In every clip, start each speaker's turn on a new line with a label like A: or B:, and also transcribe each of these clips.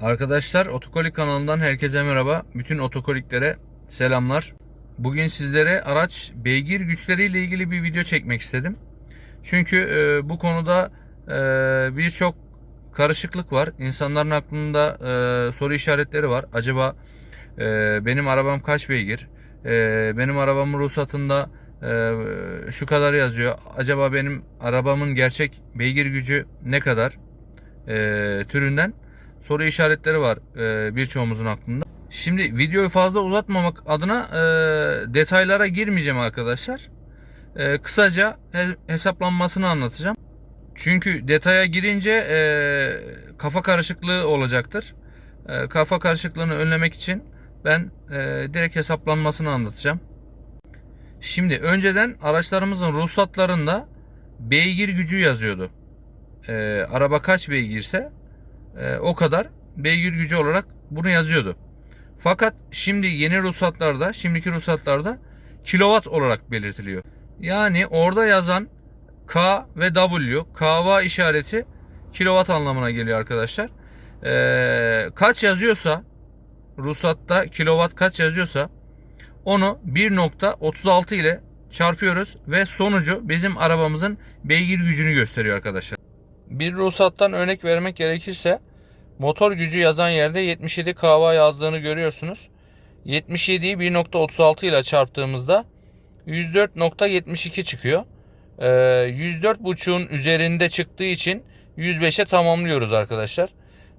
A: Arkadaşlar Otokolik kanalından herkese merhaba. Bütün otokoliklere selamlar. Bugün sizlere araç beygir güçleriyle ilgili bir video çekmek istedim. Çünkü e, bu konuda e, birçok karışıklık var. İnsanların aklında e, soru işaretleri var. Acaba e, benim arabam kaç beygir? E, benim arabamın ruhsatında e, şu kadar yazıyor. Acaba benim arabamın gerçek beygir gücü ne kadar? E, türünden soru işaretleri var e, birçoğumuzun aklında. Şimdi videoyu fazla uzatmamak adına e, detaylara girmeyeceğim arkadaşlar. E, kısaca he- hesaplanmasını anlatacağım. Çünkü detaya girince e, kafa karışıklığı olacaktır. E, kafa karışıklığını önlemek için ben e, direkt hesaplanmasını anlatacağım. Şimdi önceden araçlarımızın ruhsatlarında beygir gücü yazıyordu. E, araba kaç beygirse e, o kadar beygir gücü olarak bunu yazıyordu. Fakat şimdi yeni ruhsatlarda, şimdiki ruhsatlarda kilowatt olarak belirtiliyor. Yani orada yazan K ve W, KV işareti kilowatt anlamına geliyor arkadaşlar. E, kaç yazıyorsa ruhsatta kilowatt kaç yazıyorsa onu 1.36 ile çarpıyoruz ve sonucu bizim arabamızın beygir gücünü gösteriyor arkadaşlar. Bir ruhsattan örnek vermek gerekirse motor gücü yazan yerde 77 kW yazdığını görüyorsunuz. 77'yi 1.36 ile çarptığımızda 104.72 çıkıyor. Ee, 104.5'un üzerinde çıktığı için 105'e tamamlıyoruz arkadaşlar.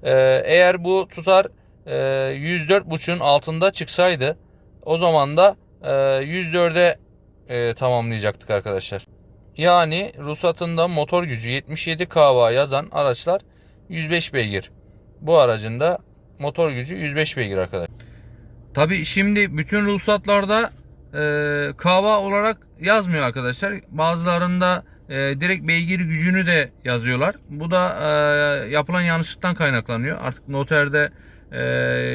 A: Ee, eğer bu tutar e, 104.5'un altında çıksaydı o zaman da e, 104'e e, tamamlayacaktık arkadaşlar. Yani ruhsatında motor gücü 77 kW yazan araçlar 105 beygir. Bu aracın da motor gücü 105 beygir arkadaşlar. Tabi şimdi bütün ruhsatlarda e, kW olarak yazmıyor arkadaşlar. Bazılarında e, direkt beygir gücünü de yazıyorlar. Bu da e, yapılan yanlışlıktan kaynaklanıyor. Artık noterde e,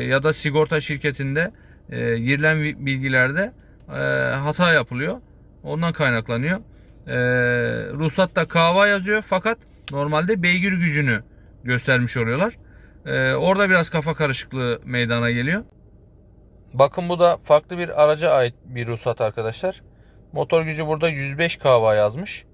A: ya da sigorta şirketinde e, girilen bi- bilgilerde e, hata yapılıyor. Ondan kaynaklanıyor. E, ruhsatta KV yazıyor fakat normalde beygir gücünü göstermiş oluyorlar. E, orada biraz kafa karışıklığı meydana geliyor. Bakın bu da farklı bir araca ait bir ruhsat arkadaşlar. Motor gücü burada 105 kW yazmış.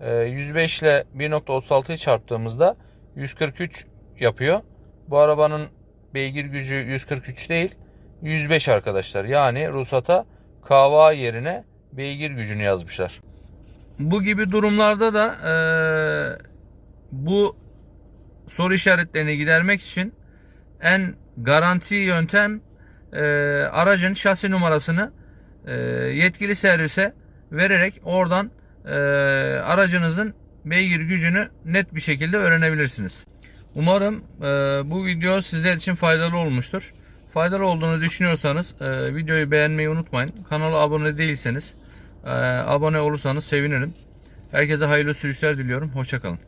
A: E, 105 ile 1.36'yı çarptığımızda 143 yapıyor. Bu arabanın beygir gücü 143 değil 105 arkadaşlar. Yani ruhsata KV yerine beygir gücünü yazmışlar. Bu gibi durumlarda da eee, bu soru işaretlerini gidermek için en garanti yöntem eee, aracın şasi numarasını eee, yetkili servise vererek oradan eee, aracınızın beygir gücünü net bir şekilde öğrenebilirsiniz. Umarım eee, bu video sizler için faydalı olmuştur. Faydalı olduğunu düşünüyorsanız eee, videoyu beğenmeyi unutmayın. Kanala abone değilseniz eee, abone olursanız sevinirim. Herkese hayırlı sürüşler diliyorum. Hoşçakalın.